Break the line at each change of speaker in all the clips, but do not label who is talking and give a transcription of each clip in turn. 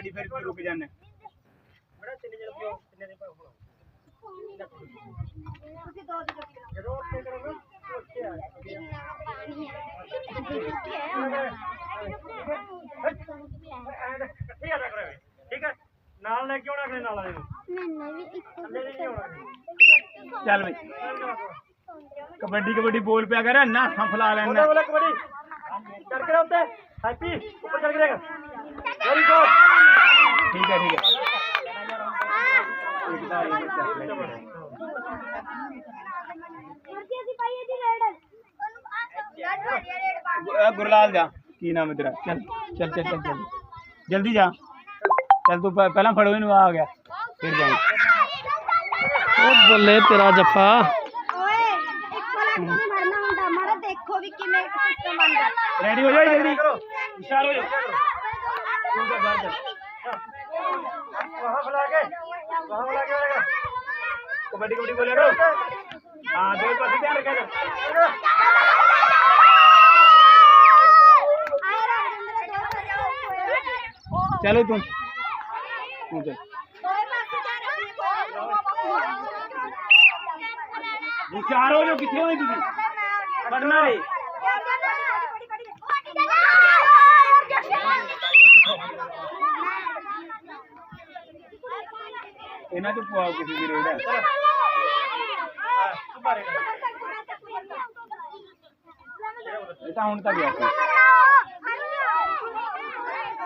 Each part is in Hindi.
गाड़ी फिर रुक जाने चल भाई कबड्डी कबड्डी बोल पे अगर ना फला लेना
कबड्डी चढ़ के हैप्पी ऊपर चल के वेरी गुड
ठीक है ठीक है। गुरलाल जा। की नाम है तेरा? चल चल चल चल चल। जल्दी जा। चल तू पहला फड़ो इन आ गया। फिर जाए
बोले तेरा जफा।
रेडी हो जाए जल्दी। इशारा हो जाओ।
वहाँ बुला के वहाँ बुला के
कबड्डी कबड्डी बोले रो हाँ दो पास ध्यान चलो तुम। मुझे चारों जो कितने होई दीदी? पढ़ना रे ਇਹਨੂੰ ਆ ਗਿਆ ਫਿਰ ਜਾਈਂ ਉਹ ਬੱਲੇ ਤੇਰਾ
ਜੱਫਾ ਓਏ ਇੱਕੋ ਲੱਖ ਨਹੀਂ ਮਰਨਾ ਹੁੰਦਾ ਮਾਰਾ ਦੇਖੋ ਵੀ ਕਿਵੇਂ ਸਿਸਟਮ ਬਣਦਾ ਰੈਡੀ ਹੋ ਜਾ ਜਲਦੀ ਹੁਸ਼ਿਆਰ ਹੋ ਜਾ ਤੂੰ ਜਾ ਬਾਹਰ ਜਾ ਵਹਾਂ ਬੁਲਾ ਕੇ ਵਹਾਂ ਬੁਲਾ ਕੇ ਆਏਗਾ ਕਬੱਡੀ ਕਬੱਡੀ ਬੋਲਿਆ ਕਰੋ ਹਾਂ ਦੋ ਪਾਸੇ ਧਿਆਨ ਰੱਖਿਆ ਕਰ ਆਏ ਰਾਜਿੰਦਰ ਦੋ ਹੋ ਜਾਓ ਚਲੋ ਤੂੰ ਤੂੰ ਚੱਲ ਦੋਏ ਪਾਸੇ ਜਾ ਰੱਖੀ ਹੁਸ਼ਿਆਰ ਹੋ ਜਾ ਕਿੱਥੇ ਹੋਏ ਤੁਸੀਂ ਪੜਨਾ ਰੇ ਇਹਨਾਂ ਤੋਂ ਪਵਾਓ ਕਿਸੇ ਦੀ ਰੇਡ ਹੈ
ਇਹ ਤਾਂ ਹੁਣ ਤਾਂ ਗਿਆ ਸੀ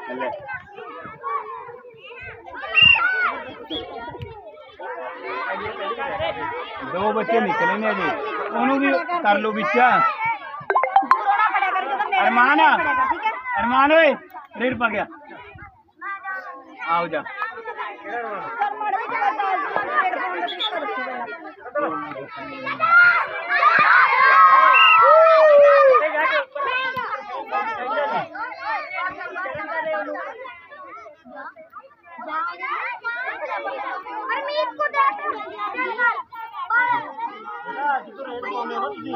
ਲੈ ਦੋ ਬੱਚੇ ਨਿਕਲੇ ਨੇ ਅਜੇ ਉਹਨੂੰ ਵੀ ਕਰ ਲਓ ਵਿੱਚ
ਅਰਮਾਨ
ਅਰਮਾਨ ਓਏ ਰੇਡ ਪਾ ਗਿਆ ਆਓ ਜਾ
रेट पाने पर जी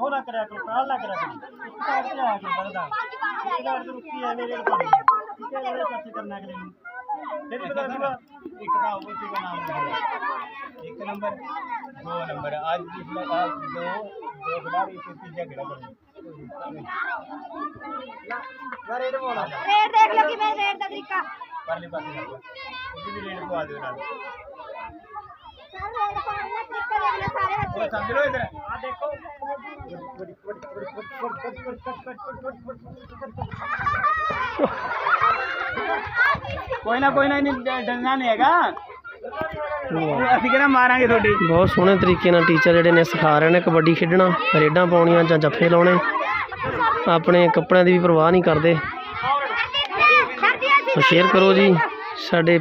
हो ना करा करो प्राण ना करा करो उसका अर्थ क्या है बरदा
उसका
अर्थ रुकी है मेरे रेट पाने ठीक है मेरे पास करना के लिए तेरी बता दूँगा
एक का ऊपर का नाम एक नंबर दो नंबर आज जिसमें आज दो। दो हज़ार एक सौ तीस जगह
ना रेट बोला
रेट देख लो कि मैं रेट का तरीका
कर ले पास रेट को आ दो ना ਕੋਈ ਨਾ ਕੋਈ ਨਾ ਇਹਨੇ ਡਰਨਾ ਨਹੀਂ ਹੈਗਾ। ਅਸੀਂ ਕਿਹੜਾ ਮਾਰਾਂਗੇ ਤੁਹਾਡੇ?
ਬਹੁਤ ਸੋਹਣੇ ਤਰੀਕੇ ਨਾਲ ਟੀਚਰ ਜਿਹੜੇ ਨੇ ਸਿਖਾ ਰਹੇ ਨੇ ਕਬੱਡੀ ਖੇਡਣਾ, ਰੇਡਾਂ ਪਾਉਣੀਆਂ ਜਾਂ ਜੱਫੇ ਲਾਉਣੇ। ਆਪਣੇ ਕੱਪੜਿਆਂ ਦੀ ਵੀ ਪਰਵਾਹ ਨਹੀਂ ਕਰਦੇ।
ਸ਼ੇਅਰ ਕਰੋ ਜੀ,
ਸਾਡੇ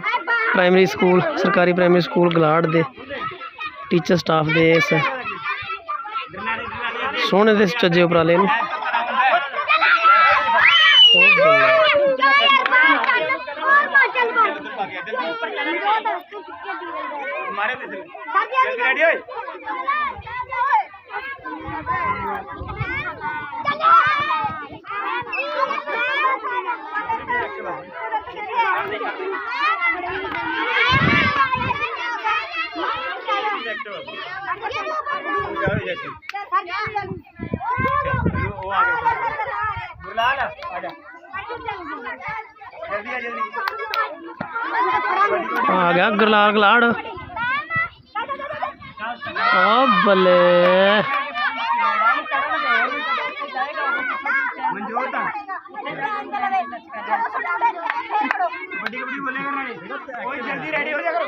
ਪ੍ਰਾਇਮਰੀ ਸਕੂਲ ਸਰਕਾਰੀ ਪ੍ਰਾਇਮਰੀ ਸਕੂਲ ਗਲਾੜ ਦੇ ਟੀਚਰ ਸਟਾਫ ਦੇ ਇਸ ਸੋਹਣੇ ਦੇ ਚੱਜੇ ਉਪਰਾਲੇ ਨੂੰ ਉਹ
ਬੱਲੇ। मारे थे
जल्दी
रेडी ਓਏ ਜੈਸੀ ਉਹ ਆ ਗਿਆ ਗੁਰਲਾਲ ਆ ਜਾ ਜਲਦੀ ਆ। ਜਲਦੀ ਆ। ਗਿਆ ਗੁਰਲਾਲ
ਗਲਾੜ ਓ ਬੱਲੇ
ਮਨਜੋਰ ਤਾਂ ਵੱਡੀ ਵੱਡੀ ਬੋਲੇ ਕਰਨਾ ਓਏ ਜਲਦੀ ਰੈਡੀ ਹੋ ਜਾ ਕਰੋ।